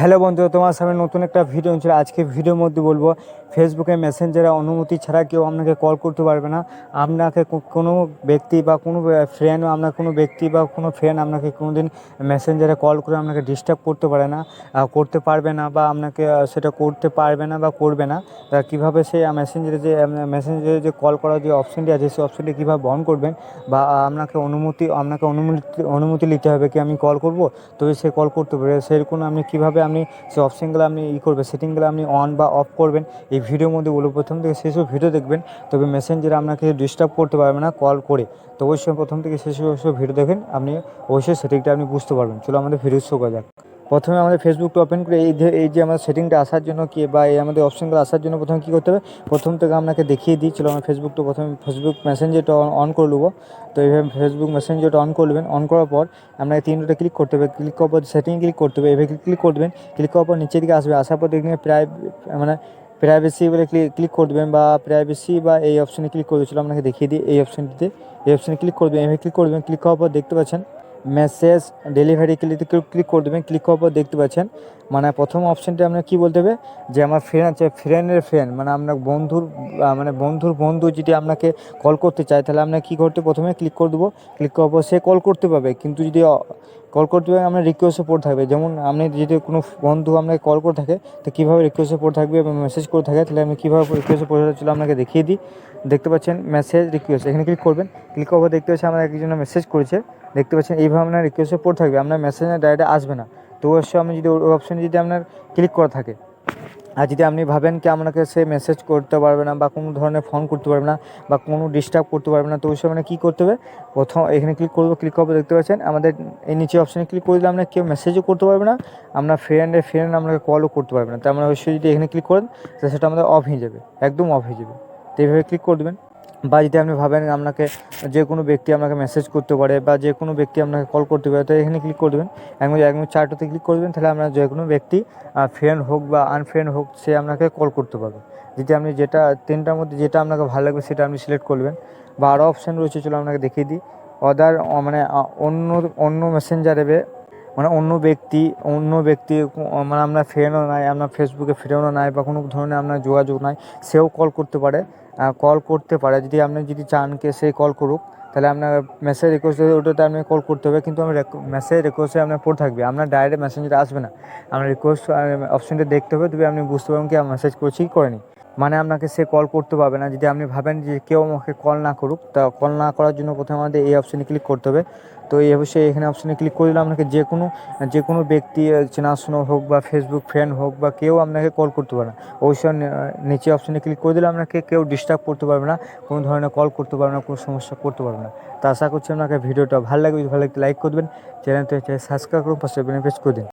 Hello বন্ধু, তোমার সামনে নতুন একটা ভিডিও ছিল আজকে ভিডিওর মধ্যে বলব ফেসবুকে মেসেঞ্জারে অনুমতি ছাড়া কেউ আপনাকে কল করতে পারবে না। আপনাকে কোনো ব্যক্তি বা কোনো ফ্রেন্ড আপনার কোনো ব্যক্তি বা কোনো ফ্রেন্ড আপনাকে কোনো দিন মেসেঞ্জারে কল করে আপনাকে ডিস্টার্ব করতে পারে না করতে পারবে না বা আপনাকে সেটা করতে পারবে না বা করবে না। তা কীভাবে সেই মেসেঞ্জারে যে মেসেঞ্জারে যে কল করার যে অপশনটি আছে সেই অপশনটি কীভাবে বন্ধ করবেন বা আপনাকে অনুমতি আপনাকে অনুমতি অনুমতি নিতে হবে কি আমি কল করব? তবে সে কল করতে পারে সেরকম আপনি কীভাবে আপনি, সে অপশানগুলো আপনি ই করবেন সেটিংগুলো আপনি অন বা অফ করবেন। এই ভিডিওর মধ্যে বলব, প্রথম থেকে শেষ ভিডিও দেখবেন। তবে মেসেঞ্জারে আপনাকে ডিস্টার্ব করতে পারবে না কল করে। তো অবশ্যই প্রথম থেকে শেষ ভিডিও দেখেন, আপনি অবশ্যই সেটিংটা আপনি বুঝতে পারবেন। চলো আমাদের ভিডিও শো করা যাক। প্রথমে আমাদের ফেসবুকটা ওপেন করে এই এই যে আমাদের সেটিংটা আসার জন্য কি, বা এই আমাদের অপশনগুলো আসার জন্য প্রথমে কী করতে হবে? প্রথম থেকে আপনাকে দেখিয়ে দিই আমরা ফেসবুকটা প্রথমে ফেসবুক মেসেঞ্জারটা অন করে নেব। তো এইভাবে ফেসবুক মেসেঞ্জারটা অন করবেন অন করার পর আপনাকে তিনটা ক্লিক করতে হবে। ক্লিক করার পর সেটিংয়ে ক্লিক করতে হবে। এভাবে ক্লিক করবেন ক্লিক করার পর নিচের দিকে আসবে। আসার পর দেখবেন প্রায় মানে প্রাইভেসি বলে ক্লিক ক্লিক করে দেবেন বা প্রাইভেসি বা এই অপশনে ক্লিক করে দিয়েছিল আপনাকে দেখিয়ে দিই, এই অপশনটিতে এই অপশনে ক্লিক করে দেবেন এভাবে ক্লিক করে দেবেন ক্লিক করার পর দেখতে পাচ্ছেন মেসেজ ডেলিভারি ক্লিক ক্লিক করে দেবেন ক্লিক করার পর দেখতে পাচ্ছেন মানে প্রথম অপশনটা আপনার কী বলতে হবে? যে আমার ফ্রেন্ড আছে ফ্রেন্ডের ফ্রেন্ড মানে আপনার বন্ধুর মানে বন্ধুর বন্ধু যদি আপনাকে কল করতে চায়, তাহলে আপনার কী করতে, প্রথমে ক্লিক করে দেবো। ক্লিক করার পর সে কল করতে পারবে, কিন্তু যদি কল করতে পারবে, আপনার রিকোয়েস্টে পড়ে থাকবে। যেমন আপনি যদি কোনো বন্ধু আপনাকে কল করে থাকে, তো কীভাবে রিকোয়েস্টে পড়ে থাকবে এবং মেসেজ করে থাকে, তাহলে আমি কীভাবে রিকোয়েস্টে পড়ে ছিল আপনাকে দেখিয়ে দিই। দেখতে পাচ্ছেন মেসেজ রিকোয়েস্ট এখানে ক্লিক করবেন ক্লিক করার পর দেখতে পাচ্ছেন, আমার একজন মেসেজ করেছে। দেখতে পাচ্ছেন, এইভাবে আপনার রিকোয়েস্টে পড়ে থাকবে, আপনার মেসেজে ডাইরেক্ট আসবে না। তো অবশ্যই আপনি যদি ওই অপশানে যদি আপনার ক্লিক করা থাকে, আর যদি আপনি ভাবেন কি আপনাকে সে মেসেজ করতে পারবে না বা কোনো ধরনের ফোন করতে পারবে না বা কোনো ডিস্টার্ব করতে পারবে না, তো ওই মানে কী করতে হবে? প্রথম এখানে ক্লিক করব ক্লিক করব, দেখতে পাচ্ছেন, আমাদের এই নিচে অপশানে ক্লিক করে দিলে আপনার কেউ মেসেজও করতে পারবে না, আপনার ফ্রেন্ডের ফ্রেন্ড আপনাকে কলও করতে পারবে না। তো আমরা অবশ্যই যদি এখানে ক্লিক করেন, তো সেটা আমাদের অফ হয়ে যাবে, একদম অফ হয়ে যাবে। তো এইভাবে ক্লিক করে দেবেন। বা যদি আপনি ভাবেন আপনাকে যে কোনো ব্যক্তি আপনাকে মেসেজ করতে পারে বা যে কোনো ব্যক্তি আপনাকে কল করতে পারে, তো এখানে ক্লিক করে দেবেন। একদম একদম চারটাতে ক্লিক করবেন তাহলে আপনার যে কোনো ব্যক্তি ফ্রেন্ড হোক বা আনফ্রেন্ড হোক, সে আপনাকে কল করতে পারবে। যদি আপনি যেটা, তিনটার মধ্যে যেটা আপনাকে ভালো লাগবে, সেটা আপনি সিলেক্ট করবেন বা আরও অপশান রয়েছে, চলো আপনাকে দেখিয়ে দিই। অদার মানে অন্য অন্য মেসেঞ্জারে মানে অন্য ব্যক্তি অন্য ব্যক্তি মানে আপনার ফ্রেন্ডও নাই আপনার ফেসবুকে ফ্রেন্ডও নাই বা কোনো ধরনের আপনার যোগাযোগ নাই, সেও কল করতে পারে। কল করতে পারে। যদি আপনি যদি চান কে সে কল করুক, তাহলে আপনার মেসেজ রিকোয়েস্ট ওটাতে আপনি কল করতে হবে। কিন্তু আমি মেসেজ রিকোয়েস্টে আপনার পড়ে থাকবে। আপনার ডাইরেক্ট মেসেঞ্জারে আসবে না। আপনার রিকোয়েস্ট অপশনটা দেখতে হবে। তবে আপনি বুঝতে পারবেন কি, আমি মেসেজ করছি কি করেনি। মানে আপনাকে সে কল করতে পারবে না। যদি আপনি ভাবেন যে কেউ আমাকে কল না করুক, তা কল না করার জন্য প্রথমে আমাদের এই অপশানে ক্লিক করতে হবে। তো এই অবশ্যই এখানে অপশানে ক্লিক করে দিলে আপনাকে যে কোনো যে কোনো ব্যক্তি চেনাশোনা হোক বা ফেসবুক ফ্রেন্ড হোক বা কেউ আপনাকে কল করতে পারে না। অবশ্যই নিচে অপশানে ক্লিক করে দিলে আপনাকে কেউ ডিস্টার্ব করতে পারবে না, কোনো ধরনের কল করতে পারবে না, কোনো সমস্যা করতে পারবে না। তো আশা করছি আপনাকে ভিডিওটা ভালো লাগবে। ভালো লাগলে লাইক করবেন। চ্যানেলটা সাবস্ক্রাইব করুন, পাশে বেনিফিট করে দিন।